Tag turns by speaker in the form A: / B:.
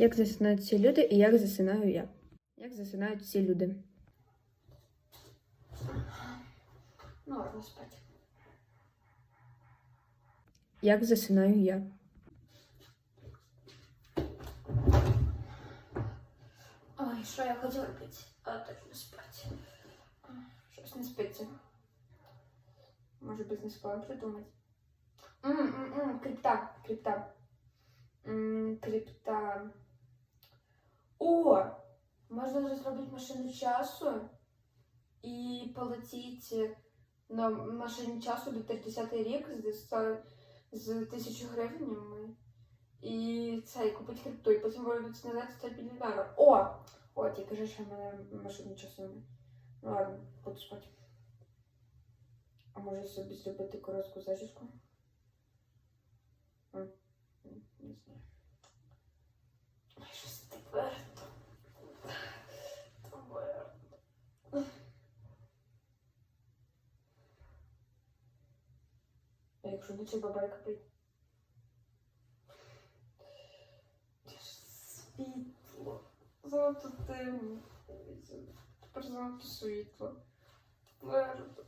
A: Як засинають ці люди і як засинаю я? Як засинають ці люди?
B: Ну, спать.
A: Як засинаю я?
B: Ой, що я хотіла робити? А точно спати. Щось не спиться. Може бізнес-план придумати. М-м-м, крипта, крипта. М, крипта. О! Можна вже зробити машину часу і полетіти на машині часу до 30 рік з, 100 з 1000 гривнями. І це, і купити крипту, і потім виробити назад стати мільйонером. О! О, тільки же, що в мене машину часу немає. Ну ладно, буду спати. А може собі зробити коротку зачіску? Якщо цього бабайка прийде? Світло. Занадто темно. Тепер занадто світло. Твердо.